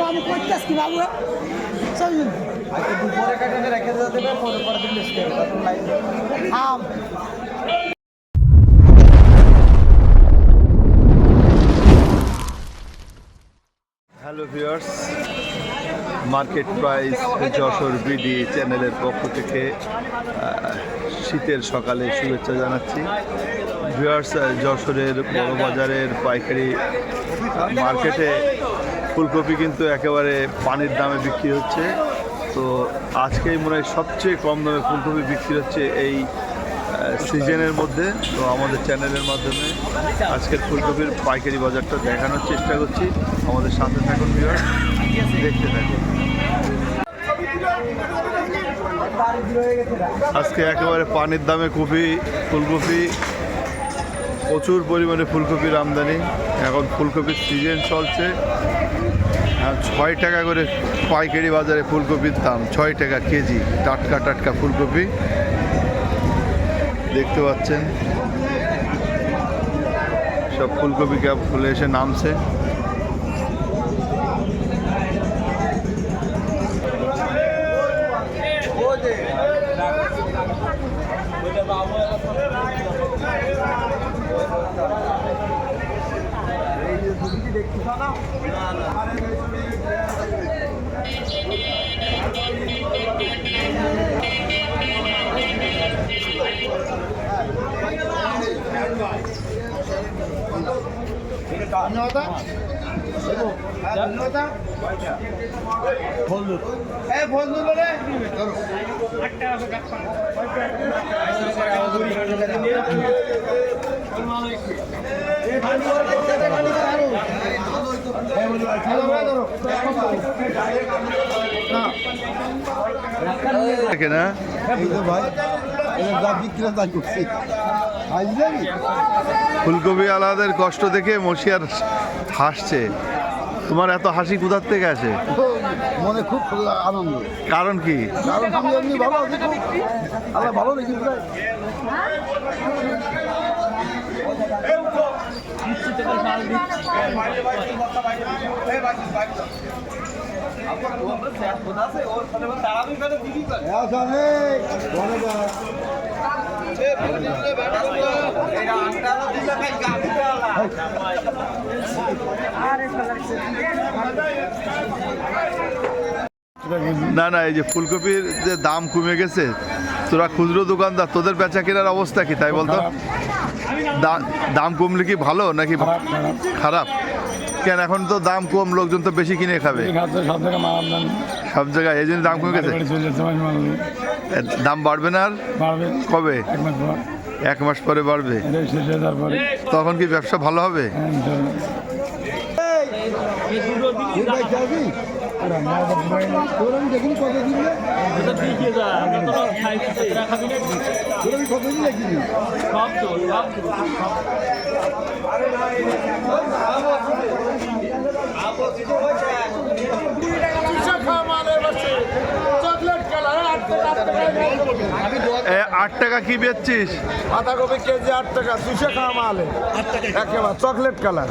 বাবু করতেছ কি বাবু? চলুন দুপুরে কাটাতে রেখে দেবে পরে পরে দিন hello viewers market price Jessore B চ্যানেলের পক্ষ থেকে শীতের সকালে শুভেচ্ছা জানাচ্ছি। ভিউয়ার্স যশোরের বড় বাজারের পাইকারি মার্কেটে ফুলকপি কিন্তু একেবারে পানির দামে বিক্রি হচ্ছে। তো আজকেই মনে হয় সবচেয়ে কম দামে ফুলকপি বিক্রি হচ্ছে এই সিজনের মধ্যে। তো আমাদের চ্যানেলের মাধ্যমে আজকের ফুলকপির পাইকারি বাজারটা দেখানোর চেষ্টা করছি। আমাদের সাথে থাকুন ভিউয়ার দেখতে থাকুন। আজকে একেবারে পানির দামে কপি, ফুলকপি, প্রচুর পরিমাণে ফুলকপির আমদানি। এখন ফুলকপির সিজন চলছে। ছয় টাকা করে পাইকারি বাজারে ফুলকপির দাম, ছয় টাকা কেজি, টাটকা টাটকা ফুলকপি। দেখতে পাচ্ছেন? সব ফুলকপি ক্যাপ ফুলে এসে নামছে। দেখে না? এই তো ভাই এটা যা বিক্রি তাই করছি আসবেন ফুলকপি আলাদের কষ্ট দেখে মশিয়ার হাসছে। তোমার এত হাসি কোথার থেকে আসে? মনে খুব আনন্দ। কারণ কি? কারণ আমি এমনি ভালো আছি আল্লাহ ভালো রেখেছি ভাই না না, এই যে ফুলকপির যে দাম কমে গেছে, তোরা খুচরো দোকানদার, তোদের বেচা কেনার অবস্থা কি, তাই বলতো? দাম কমলে কি ভালো, নাকি খারাপ? কেন, এখন তো দাম কম, লোকজন তো বেশি কিনে খাবে। সব জায়গায় এই জন্য দাম কমে গেছে? দাম বাড়বে না আর? বাড়বে। কবে? এক মাস পর। এক মাস পরে বাড়বে। হয়ে তখন কি ব্যবসা ভালো হবে? হ্যাঁ, কত দিলে তোর আমি কত দিলে কিনি এ, আট টাকা কি বেচছিস? বাঁধাকপি কেজি আট টাকা দুশো টাকা মালে একেবারে চকলেট কালার।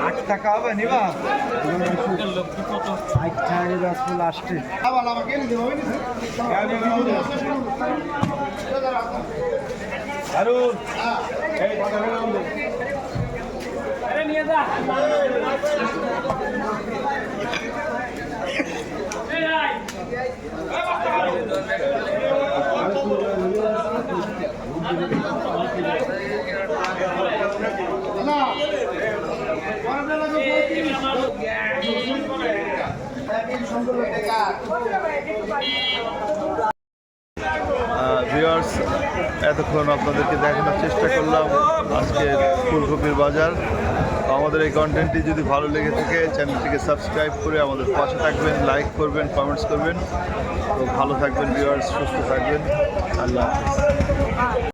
আট টাকা হবে নিবা? ষাট টাকা দশ ফুল আসছে আবার আমাকে এনে দেবো ভিউয়ার্স এতক্ষণ আপনাদেরকে দেখানোর চেষ্টা করলাম আজকে ফুলকপির বাজার। তো আমাদের এই কন্টেন্টটি যদি ভালো লেগে থাকে চ্যানেলটিকে সাবস্ক্রাইব করে আমাদের পাশে থাকবেন লাইক করবেন কমেন্টস করবেন। তো ভালো থাকবেন ভিউয়ার্স সুস্থ থাকবেন। আল্লাহ হাফিজ।